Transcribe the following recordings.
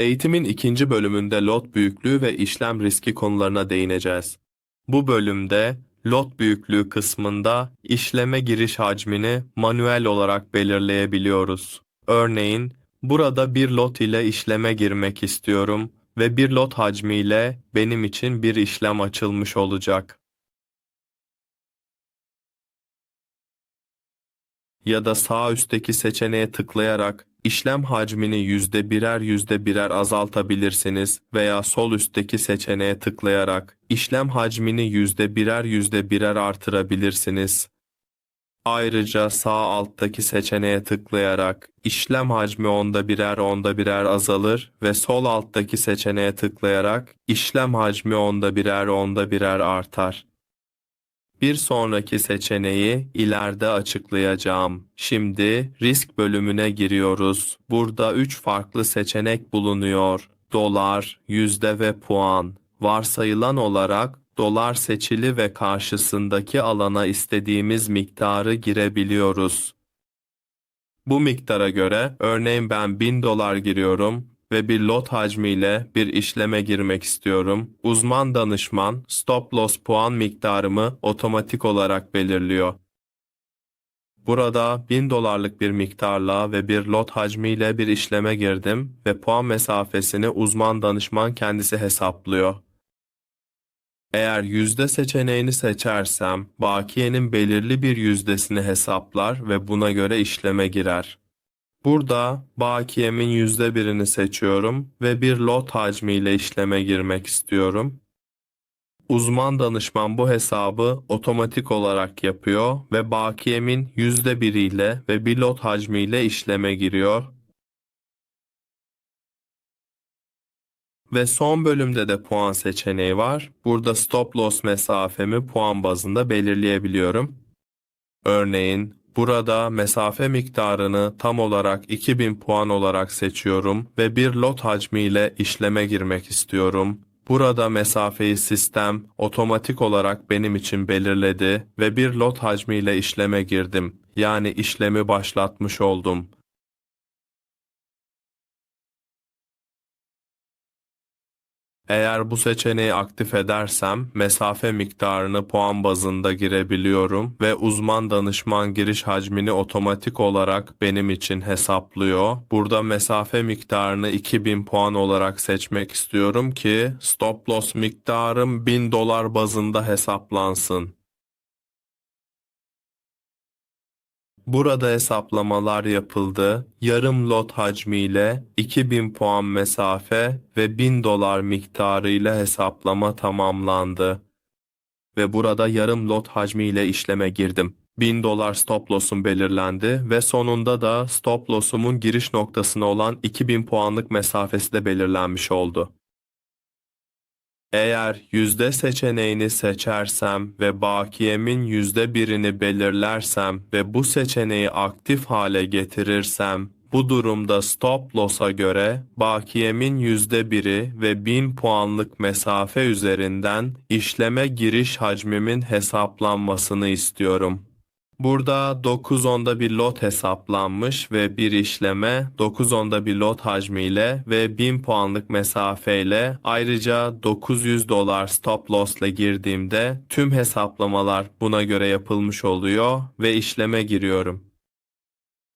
Eğitimin ikinci bölümünde lot büyüklüğü ve işlem riski konularına değineceğiz. Bu bölümde lot büyüklüğü kısmında işleme giriş hacmini manuel olarak belirleyebiliyoruz. Örneğin burada bir lot ile işleme girmek istiyorum ve bir lot hacmiyle benim için bir işlem açılmış olacak. Ya da sağ üstteki seçeneğe tıklayarak işlem hacmini yüzde birer yüzde birer azaltabilirsiniz veya sol üstteki seçeneğe tıklayarak işlem hacmini yüzde birer yüzde birer artırabilirsiniz. Ayrıca sağ alttaki seçeneğe tıklayarak işlem hacmi onda birer onda birer azalır ve sol alttaki seçeneğe tıklayarak işlem hacmi onda birer onda birer artar. Bir sonraki seçeneği ileride açıklayacağım. Şimdi risk bölümüne giriyoruz. Burada 3 farklı seçenek bulunuyor. Dolar, yüzde ve puan. Varsayılan olarak dolar seçili ve karşısındaki alana istediğimiz miktarı girebiliyoruz. Bu miktara göre örneğin ben 1000 dolar giriyorum ve bir lot hacmiyle bir işleme girmek istiyorum. Uzman danışman stop loss puan miktarımı otomatik olarak belirliyor. Burada 1000 dolarlık bir miktarla ve bir lot hacmiyle bir işleme girdim ve puan mesafesini uzman danışman kendisi hesaplıyor. Eğer yüzde seçeneğini seçersem, bakiyenin belirli bir yüzdesini hesaplar ve buna göre işleme girer. Burada bakiyemin yüzde birini seçiyorum ve bir lot hacmiyle işleme girmek istiyorum. Uzman danışman bu hesabı otomatik olarak yapıyor ve bakiyemin yüzde biriyle ve bir lot hacmiyle işleme giriyor. Ve son bölümde de puan seçeneği var. Burada stop loss mesafemi puan bazında belirleyebiliyorum. Örneğin Burada mesafe miktarını tam olarak 2000 puan olarak seçiyorum ve bir lot hacmiyle işleme girmek istiyorum. Burada mesafeyi sistem otomatik olarak benim için belirledi ve bir lot hacmiyle işleme girdim. Yani işlemi başlatmış oldum. Eğer bu seçeneği aktif edersem mesafe miktarını puan bazında girebiliyorum ve uzman danışman giriş hacmini otomatik olarak benim için hesaplıyor. Burada mesafe miktarını 2000 puan olarak seçmek istiyorum ki stop loss miktarım 1000 dolar bazında hesaplansın. Burada hesaplamalar yapıldı. Yarım lot hacmiyle 2000 puan mesafe ve 1000 dolar miktarıyla hesaplama tamamlandı. Ve burada yarım lot hacmiyle işleme girdim. 1000 dolar stop loss'um belirlendi ve sonunda da stop loss'umun giriş noktasına olan 2000 puanlık mesafesi de belirlenmiş oldu. Eğer yüzde seçeneğini seçersem ve bakiyemin yüzde birini belirlersem ve bu seçeneği aktif hale getirirsem, bu durumda stop loss'a göre bakiyemin yüzde biri ve 1000 puanlık mesafe üzerinden işleme giriş hacmimin hesaplanmasını istiyorum. Burada 9 onda bir lot hesaplanmış ve bir işleme 9 onda bir lot hacmiyle ve 1000 puanlık mesafeyle ayrıca 900 dolar stop loss ile girdiğimde tüm hesaplamalar buna göre yapılmış oluyor ve işleme giriyorum.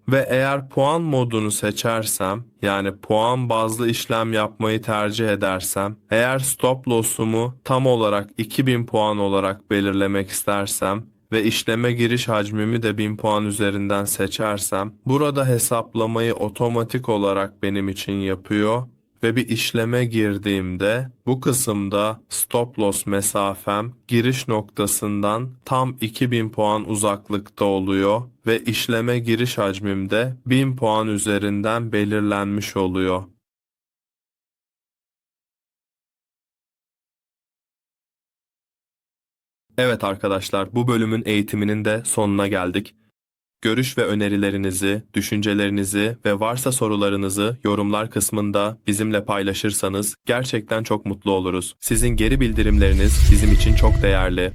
Ve eğer puan modunu seçersem, yani puan bazlı işlem yapmayı tercih edersem, eğer stop loss'umu tam olarak 2000 puan olarak belirlemek istersem ve işleme giriş hacmimi de 1000 puan üzerinden seçersem burada hesaplamayı otomatik olarak benim için yapıyor ve bir işleme girdiğimde bu kısımda stop loss mesafem giriş noktasından tam 2000 puan uzaklıkta oluyor ve işleme giriş hacmim de 1000 puan üzerinden belirlenmiş oluyor. Evet arkadaşlar, bu bölümün eğitiminin de sonuna geldik. Görüş ve önerilerinizi, düşüncelerinizi ve varsa sorularınızı yorumlar kısmında bizimle paylaşırsanız gerçekten çok mutlu oluruz. Sizin geri bildirimleriniz bizim için çok değerli.